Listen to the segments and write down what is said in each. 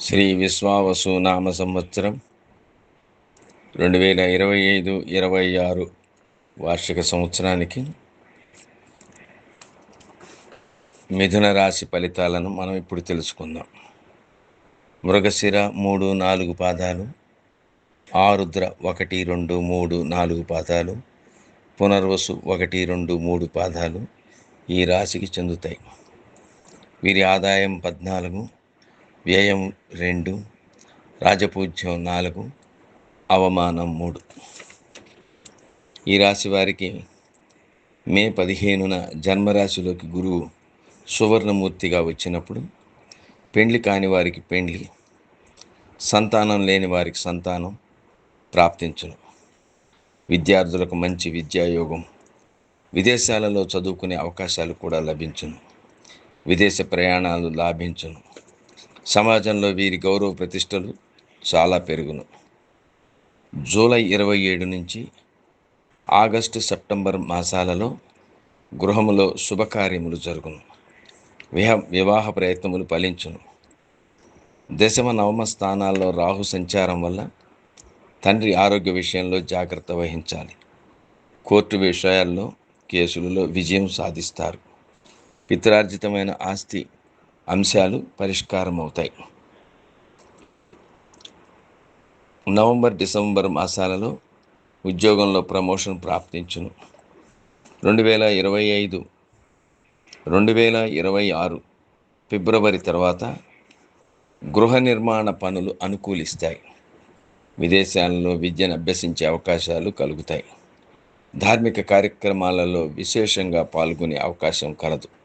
శ్రీ విశ్వావసు నామ సంవత్సరం రెండు వేల ఇరవై ఐదు ఇరవై ఆరు వార్షిక సంవత్సరానికి మిథున రాశి ఫలితాలను మనం ఇప్పుడు తెలుసుకుందాం. మృగశిర మూడు నాలుగు పాదాలు ఆరుద్ర ఒకటి రెండు మూడు నాలుగు పాదాలు పునర్వసు ఒకటి రెండు మూడు పాదాలు ఈ రాశికి చెందుతాయి. వీరి ఆదాయం పద్నాలుగు వ్యయం రెండు రాజపూజ్యం నాలుగు అవమానం మూడు. ఈ రాశి వారికి మే పదిహేనున జన్మరాశిలోకి గురువు సువర్ణమూర్తిగా వచ్చినప్పుడు పెండ్లి కాని వారికి పెండ్లి సంతానం లేని వారికి సంతానం ప్రాప్తించును. విద్యార్థులకు మంచి విద్యాయోగం విదేశాలలో చదువుకునే అవకాశాలు కూడా లభించును. విదేశ ప్రయాణాలు లాభించును. సమాజంలో వీరి గౌరవ ప్రతిష్టలు చాలా పెరుగును. జూలై ఇరవై ఏడు నుంచి ఆగస్టు సెప్టెంబర్ మాసాలలో గృహములో శుభకార్యములు జరుగును. విహ వివాహ ప్రయత్నములు ఫలించును. దశమ నవమ స్థానాల్లో రాహు సంచారం వల్ల తండ్రి ఆరోగ్య విషయంలో జాగ్రత్త వహించాలి. కోర్టు విషయాల్లో కేసులలో విజయం సాధిస్తారు. పిత్రార్జితమైన ఆస్తి అంశాలు పరిష్కారం అవుతాయి నవంబర్ డిసెంబర్ మాసాలలో ఉద్యోగంలో ప్రమోషన్ ప్రాప్తించును. రెండు వేల ఇరవై ఐదు రెండు వేల ఇరవై ఆరు ఫిబ్రవరి తర్వాత గృహ నిర్మాణ పనులు అనుకూలిస్తాయి. విదేశాలలో విద్యను అభ్యసించే అవకాశాలు కలుగుతాయి. ధార్మిక కార్యక్రమాలలో విశేషంగా పాల్గొనే అవకాశం కలదు.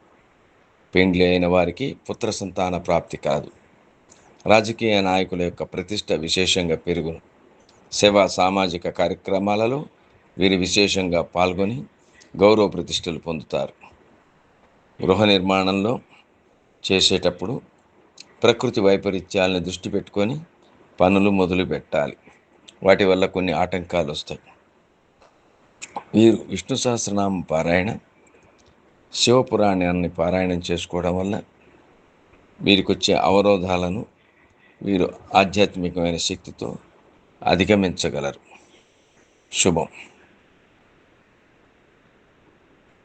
పెండ్లి అయిన వారికి పుత్ర సంతాన ప్రాప్తి కాదు. రాజకీయ నాయకుల యొక్క ప్రతిష్ట విశేషంగా పెరుగును. సేవా సామాజిక కార్యక్రమాలలో వీరు విశేషంగా పాల్గొని గౌరవ ప్రతిష్టలు పొందుతారు. గృహ నిర్మాణంలో చేసేటప్పుడు ప్రకృతి వైపరీత్యాలను దృష్టి పెట్టుకొని పనులు మొదలు పెట్టాలి. వాటి వల్ల కొన్ని ఆటంకాలు వస్తాయి. వీరు విష్ణు సహస్రనామ పారాయణ శివపురాణాన్ని పారాయణం చేసుకోవడం వల్ల వీరికి వచ్చే అవరోధాలను వీరు ఆధ్యాత్మికమైన శక్తితో అధిగమించగలరు. శుభం.